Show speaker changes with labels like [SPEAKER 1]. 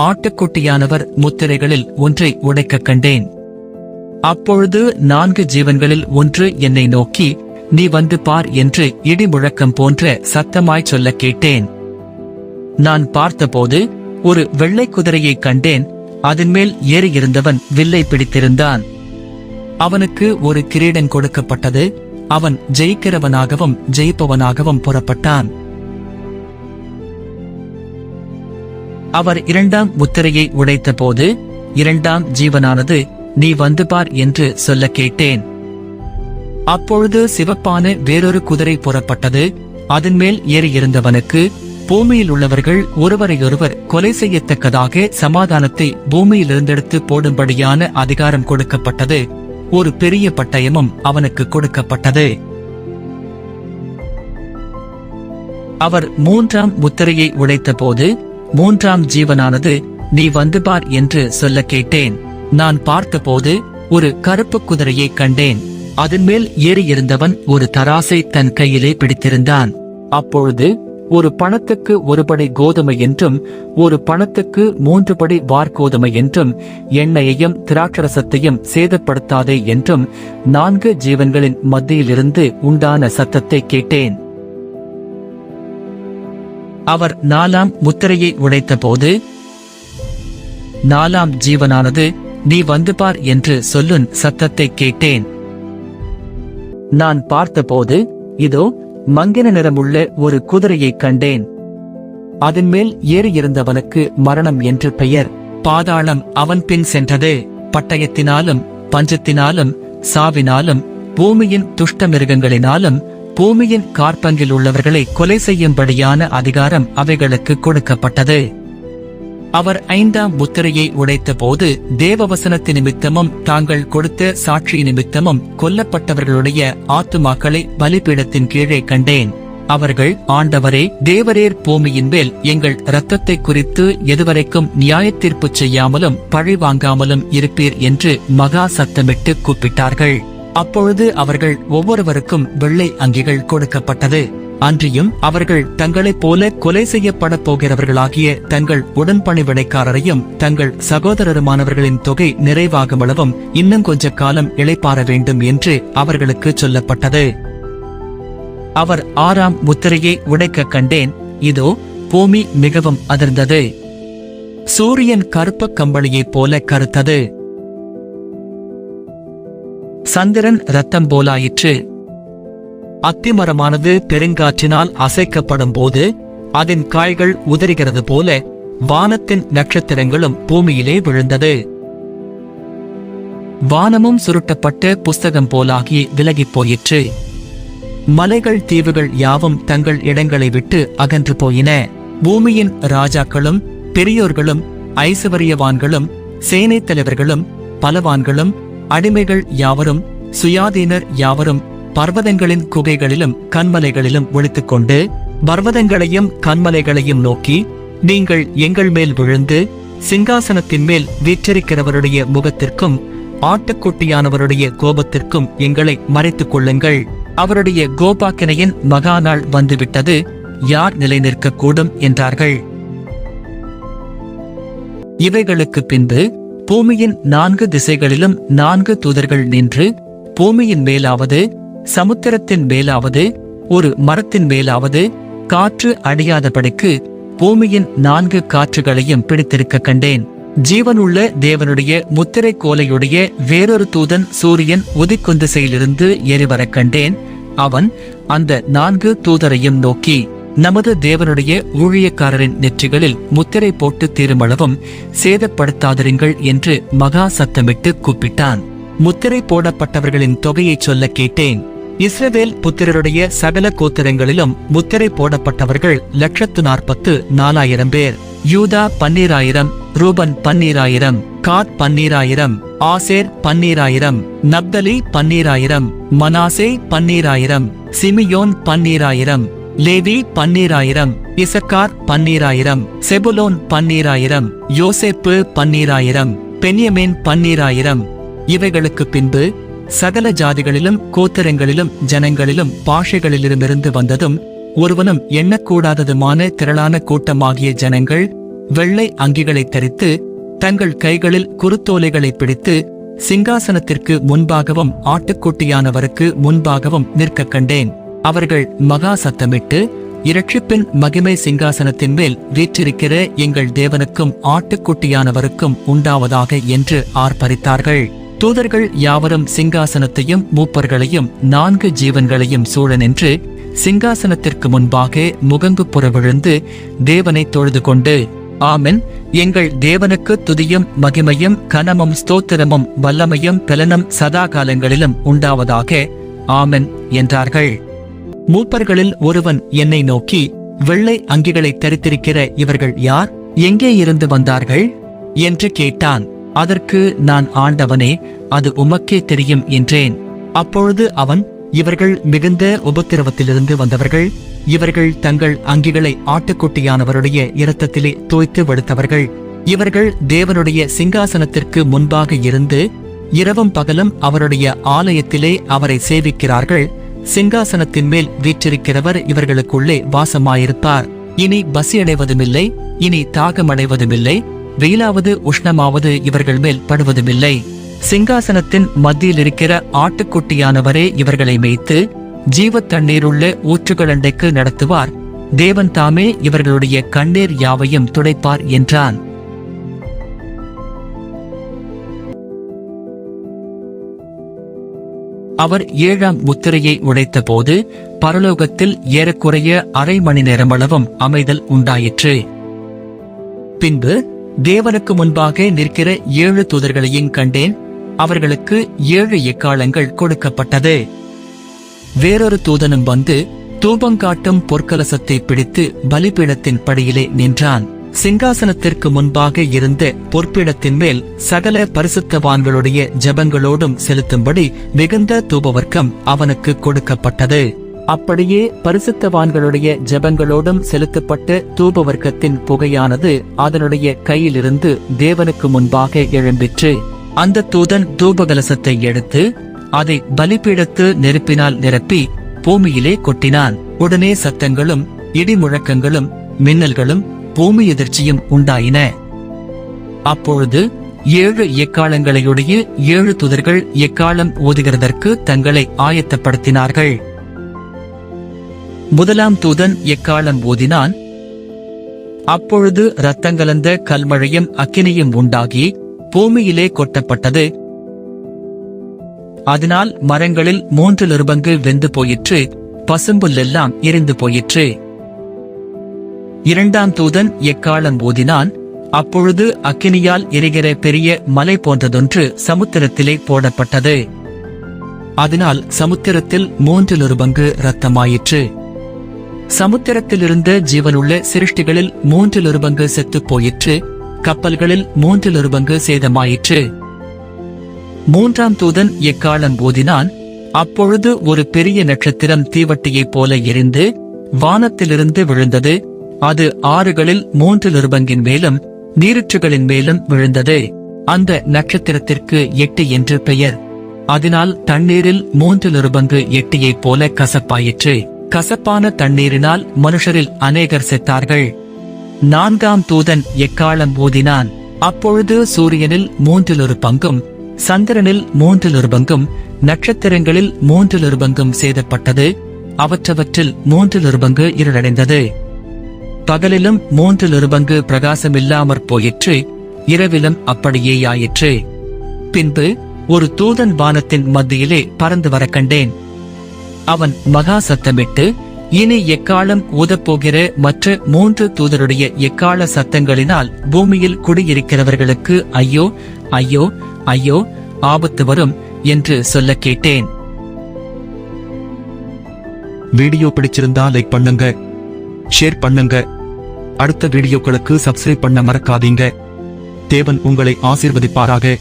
[SPEAKER 1] ஆட்டுக்குட்டியானவர் முத்திரைகளில் ஒன்றை உடைக்கக் கண்டேன். அப்பொழுது நான்கு ஜீவன்களில் ஒன்று என்னை நோக்கி நீ வந்து பார் என்று இடி முழக்கம் போன்ற சத்தமாய் சொல்லக் கேட்டேன். நான் பார்த்தபோது ஒரு வெள்ளை குதிரையை கண்டேன். அதன்மேல் ஏறியிருந்தவன் வில்லை பிடித்திருந்தான். அவனுக்கு ஒரு கிரீடம் கொடுக்கப்பட்டது. அவன் ஜெயிக்கிறவனாகவும் ஜெயிப்பவனாகவும் புறப்பட்டான். அவர் இரண்டாம் முத்திரையை உடைத்த போது இரண்டாம் ஜீவனானது நீ வந்து பார் என்று சொல்ல கேட்டேன். அப்பொழுது சிவப்பான வேறொரு குதிரை புறப்பட்டது அதன் மேல் ஏறியிருந்தவனுக்கு பூமியில் உள்ளவர்கள் ஒருவரையொருவர் கொலை செய்யத்தக்கதாக சமாதானத்தை பூமியிலிருந்தெடுத்து போடும்படியான அதிகாரம் கொடுக்கப்பட்டது. ஒரு பெரிய பட்டயமும் அவனுக்கு கொடுக்கப்பட்டது. அவர் மூன்றாம் முத்திரையை உடைத்தபோது மூன்றாம் ஜீவனானது நீ வந்து பார் என்று சொல்ல கேட்டேன். நான் பார்த்தபோது ஒரு கருப்பு குதிரையை கண்டேன். அதன் மேல் ஏறியிருந்தவன் ஒரு தராசை தன் கையிலே பிடித்திருந்தான். அப்பொழுது ஒரு பணத்துக்கு ஒரு படி கோதுமை என்றும் ஒரு பணத்துக்கு மூன்று படி வார்கோதுமை என்றும் எண்ணெயையும் திராட்சரசத்தையும் சேதப்படுத்தாதே என்றும் நான்கு ஜீவன்களின் மத்தியிலிருந்து உண்டான சத்தத்தை கேட்டேன். அவர் நாலாம் முத்திரையை உடைத்தபோது நாலாம் ஜீவனானது நீ வந்து பார் என்று சொல்லுன் சத்தத்தை கேட்டேன். நான் பார்த்தபோது இதோ மங்கின நிறமுள்ள ஒரு குதிரையைக் கண்டேன். அதன் மேல் ஏறியிருந்தவனுக்கு மரணம் என்று பெயர். பாதாளம் அவன் பின் சென்றது. பட்டயத்தினாலும் பஞ்சத்தினாலும் சாவினாலும் பூமியின் துஷ்ட மிருகங்களினாலும் பூமியின் கார்பங்கில் உள்ளவர்களை கொலை செய்யும்படியான அதிகாரம் அவைகளுக்கு கொடுக்கப்பட்டது. அவர் ஐந்தாம் முத்திரையை உடைத்தபோது தேவவசனத்து நிமித்தமும் தாங்கள் கொடுத்த சாட்சி நிமித்தமும் கொல்லப்பட்டவர்களுடைய ஆத்துமாக்களை பலிபீடத்தின் கீழே கண்டேன். அவர்கள் ஆண்டவரே தேவரேர் பூமியின் மேல் எங்கள் இரத்தத்தை குறித்து எதுவரைக்கும் நியாயத்தீர்ப்பு செய்யாமலும் பழி வாங்காமலும் இருப்பீர் என்று மகா சத்தமிட்டு கூப்பிட்டார்கள். அப்பொழுது அவர்கள் ஒவ்வொருவருக்கும் வெள்ளை அங்கிகள் கொடுக்கப்பட்டது. அன்றியும் அவர்கள் தங்களைப் போல கொலை செய்யப்படப் போகிறவர்களாகிய தங்கள் உடன்பணிவிடைக்காரரையும் தங்கள் சகோதரருமானவர்களின் தொகை நிறைவாகுமளவும் இன்னும் கொஞ்ச காலம் இளைப்பாற வேண்டும் என்று அவர்களுக்கு சொல்லப்பட்டது. அவர் ஆறாம் முத்திரையை உடைக்கக் கண்டேன். இதோ பூமி மிகவும் அதிர்ந்தது. சூரியன் கருப்பக் கம்பளியைப் போல கருத்தது. சந்திரன் ரத்தம் போலாயிற்று. அத்திமரமானது பெருங்காற்றினால் அசைக்கப்படும் போது அதன் காய்கள் உதறுகிறது போல வானத்தின் நட்சத்திரங்களும் பூமியிலே விழுந்தது. வானமும் சுருட்டப்பட்ட புஸ்தகம் போலாகி விலகிப் போயிற்று. மலைகள் தீவுகள் யாவும் தங்கள் இடங்களை விட்டு அகன்று போயின. பூமியின் ராஜாக்களும் பெரியோர்களும் ஐசுவரியவான்களும் சேனைத் தலைவர்களும் பலவான்களும் அடிமைகள் யாவரும் சுயாதீனர் யாவரும் பர்வதங்களின் குகைகளிலும் கண்மலைகளிலும் ஒளித்துக் கொண்டு பர்வதங்களையும் கண்மலைகளையும் நோக்கி நீங்கள் எங்கள் மேல் விழுந்து சிங்காசனத்தின் மேல் வீற்றிருக்கிறவருடைய முகத்திற்கும் ஆட்டுக்குட்டியானவருடைய கோபத்திற்கும் எங்களை மறைத்துக் கொள்ளுங்கள். அவருடைய கோபாக்கினையின் மகா நாள் வந்துவிட்டது யார் நிலை நிற்கக்கூடும் என்றார்கள். இவைகளுக்கு பின்பு பூமியின் நான்கு திசைகளிலும் நான்கு தூதர்கள் நின்று பூமியின் மேலாவது சமுத்திரத்தின் மேலாவது ஒரு மரத்தின் மேலாவது காற்று அடியாதபடிக்கு பூமியின் நான்கு காற்றுகளையும் பிடித்திருக்க கண்டேன். ஜீவனுள்ள தேவனுடைய முத்திரை கோலையுடைய வேறொரு தூதன் சூரியன் உதிக்குந்திசையிலிருந்து ஏறிவரக் எரிவரக் கண்டேன். அவன் அந்த நான்கு தூதரையும் நோக்கி நமது தேவனுடைய ஊழியக்காரரின் நெற்றிகளில் முத்திரை போட்டு தீருமளவும் சேதப்படுத்தாதிருங்கள் என்று மகா சத்தமிட்டு கூப்பிட்டான். முத்திரை போடப்பட்டவர்களின் தொகையைச் சொல்ல கேட்டேன். இஸ்ரவேல் புத்திரருடைய சகல கோத்திரங்களிலும் முத்திரை போடப்பட்டவர்கள் லட்சத்து நாற்பத்து நாலாயிரம் பேர். யூதா பன்னீராயிரம் ரூபன் பன்னீராயிரம் காத் பன்னீராயிரம் ஆசேர் பன்னீராயிரம் நப்தலி பன்னீராயிரம் மனாசே பன்னீராயிரம் சிமியோன் பன்னீராயிரம் லேவி பன்னீராயிரம் இசக்கார் பன்னீராயிரம் செபுலோன் பன்னீராயிரம் யோசேப்பு பன்னீராயிரம் பென்யமேன் பன்னீராயிரம். இவைகளுக்கு பின்பு சகல ஜாதிகளிலும் கோத்திரங்களிலும் ஜனங்களிலும் பாஷைகளிலுமிருந்து வந்ததும் ஒருவனும் எண்ணக்கூடாததுமான திரளான கூட்டமாகிய ஜனங்கள் வெள்ளை அங்கிகளை தரித்து தங்கள் கைகளில் குருத்தோலைகளை பிடித்து சிங்காசனத்திற்கு முன்பாகவும் ஆட்டுக்குட்டியானவருக்கு முன்பாகவும் நிற்கக் கண்டேன். அவர்கள் மகா சத்தமிட்டு இரட்சிப்பின் மகிமை சிங்காசனத்தின் மேல் வீற்றிருக்கிற எங்கள் தேவனுக்கும் ஆட்டுக்குட்டியானவருக்கும் உண்டாவதாக என்று ஆர்ப்பரித்தார்கள். தூதர்கள் யாவரும் சிங்காசனத்தையும் மூப்பர்களையும் நான்கு ஜீவன்களையும் சூழ நின்று சிங்காசனத்திற்கு முன்பாக முகங்கு புறவிழுந்து தேவனை தொழுது கொண்டு ஆமென். எங்கள் தேவனுக்கு துதியும் மகிமையும் கனமும் ஸ்தோத்திரமும் வல்லமையும் பலனும் சதா காலங்களிலும் உண்டாவதாக ஆமென் என்றார்கள். மூப்பர்களில் ஒருவன் என்னை நோக்கி வெள்ளை அங்கிகளை தரித்திருக்கிற இவர்கள் யார்? எங்கே இருந்து வந்தார்கள்? என்று கேட்டான். அதற்கு நான் ஆண்டவனே அது உமக்கே தெரியும் என்றேன். அப்பொழுது அவன் இவர்கள் மிகுந்த உபத்திரவத்திலிருந்து வந்தவர்கள் இவர்கள் தங்கள் அங்கிகளை ஆட்டுக்குட்டியானவருடைய இரத்தத்திலே தோய்த்து வெடுத்தவர்கள் இவர்கள் தேவனுடைய சிங்காசனத்திற்கு முன்பாக இருந்து இரவும் பகலும் அவருடைய ஆலயத்திலே அவரை சேவிக்கிறார்கள் சிங்காசனத்தின் மேல் வீற்றிருக்கிறவர் இவர்களுக்குள்ளே வாசமாயிருப்பார் இனி பசியடைவதுமில்லை இனி தாகமடைவதுமில்லை வெயிலாவது உஷ்ணமாவது இவர்கள் மேல் படுவதுமில்லை. சிங்காசனத்தின் மத்தியில் இருக்கிற ஆட்டுக்குட்டியானவரே இவர்களை மேய்த்து ஜீவத் தண்ணீருள்ள ஊற்றுகளண்டைக்கு நடத்துவார். தேவன் தாமே இவர்களுடைய கண்ணீர் யாவையும் துடைப்பார் என்றான். அவர் ஏழாம் முத்திரையை உடைத்தபோது பரலோகத்தில் ஏறக்குறைய அரை மணி நேரமளவும் அமைதல் உண்டாயிற்று. பின்பு தேவனுக்கு முன்பாக நிற்கிற ஏழு தூதர்களையும் கண்டேன். அவர்களுக்கு ஏழு எக்காலங்கள் கொடுக்கப்பட்டது. வேறொரு தூதனும் வந்து தூபங்காட்டும் பொற்கலசத்தை பிடித்து பலிபீடத்தின் படியிலே நின்றான். சிங்காசனத்திற்கு முன்பாக இருந்த பொற்பிடத்தின் மேல் சகல பரிசுத்தவான்களுடைய ஜெபங்களோடும் செலுத்தும்படி மிகுந்த தூபவர்க்கம் அவனுக்கு கொடுக்கப்பட்டது. அப்படியே பரிசுத்தவான்களுடைய ஜெபங்களோடும் செலுத்தப்பட்ட தூபவர்க்கத்தின் புகையானது அதனுடைய கையிலிருந்து தேவனுக்கு முன்பாக எழும்பிற்று. அந்த தூதன் தூபகலசத்தை எடுத்து அதை பலிபீடத்து நெருப்பினால் நிரப்பி பூமியிலே கொட்டினான். உடனே சத்தங்களும் இடி முழக்கங்களும் மின்னல்களும் பூமி எதிர்ச்சியும் உண்டாயின. அப்பொழுது ஏழு எக்காலங்களையுடைய ஏழு துதர்கள் எக்காலம் ஓதுகிறதற்கு தங்களை ஆயத்தப்படுத்தினார்கள். முதலாம் தூதன் எக்காலம் ஓதினான். அப்பொழுது இரத்தங்கலந்த கல்மழையும் அக்கினியும் உண்டாகி பூமியிலே கொட்டப்பட்டது. அதனால் மரங்களில் மூன்று பங்கு வெந்து போயிற்று பசும்புல்லெல்லாம் எரிந்து போயிற்று. இரண்டாம் தூதன் எக்காலம் ஊதினான்? அப்பொழுது அக்கினியால் எரிகிற பெரிய மலை போன்றதொன்று சமுத்திரத்திலே போடப்பட்டது. அதனால் சமுத்திரத்தில் மூன்றில் ஒரு பங்கு ரத்தமாயிற்று சமுத்திரத்திலிருந்த ஜீவனுள்ள சிருஷ்டிகளில் மூன்றில் ஒரு பங்கு செத்துப் போயிற்று கப்பல்களில் மூன்றில் ஒரு பங்கு சேதமாயிற்று. மூன்றாம் தூதன் எக்காலம் ஊதினான்? அப்பொழுது ஒரு பெரிய நட்சத்திரம் தீவட்டியைப் போல எரிந்து வானத்திலிருந்து விழுந்தது அது ஆறுகளில் மூன்று நிருபங்கின் மேலும் நீருற்றுகளின் மேலும் விழுந்தது. அந்த நட்சத்திரத்திற்கு எட்டு என்று பெயர். அதனால் தண்ணீரில் மூன்று நிருபங்கு எட்டியைப் போல கசப்பாயிற்று. கசப்பான தண்ணீரினால் மனுஷரில் அநேகர் செத்தார்கள். நான்காம் தூதன் எக்காலம் ஊதினான். அப்பொழுது சூரியனில் மூன்றிலொரு பங்கும் சந்திரனில் மூன்றிலொரு பங்கும் நட்சத்திரங்களில் மூன்றிலொரு பங்கும் சேதப்பட்டது. அவற்றவற்றில் மூன்றிலொரு பங்கு இருளடைந்தது. பகலிலும் மூன்றில் ஒரு பங்கு பிரகாசமில்லாமற் போயிற்று இரவிலும் அப்படியேயாயிற்று பின்பு ஒரு தூதன் வானத்தின் மத்தியிலே பறந்து வர கண்டேன். அவன் மகா சத்தமிட்டு இனி எக்காலம் ஊதப்போகிற மற்ற மூன்று தூதருடைய எக்கால சத்தங்களினால் பூமியில் குடியிருக்கிறவர்களுக்கு ஐயோ ஐயோ ஐயோ ஆபத்து வரும் என்று சொல்ல கேட்டேன்.
[SPEAKER 2] வீடியோ பிடிச்சிருந்தா லைக் பண்ணுங்க ஷேர் பண்ணுங்க. அடுத்த வீடியோக்களுக்கு சப்ஸ்கிரைப் பண்ண மறக்காதீங்க. தேவன் உங்களை ஆசீர்வதிப்பாராக.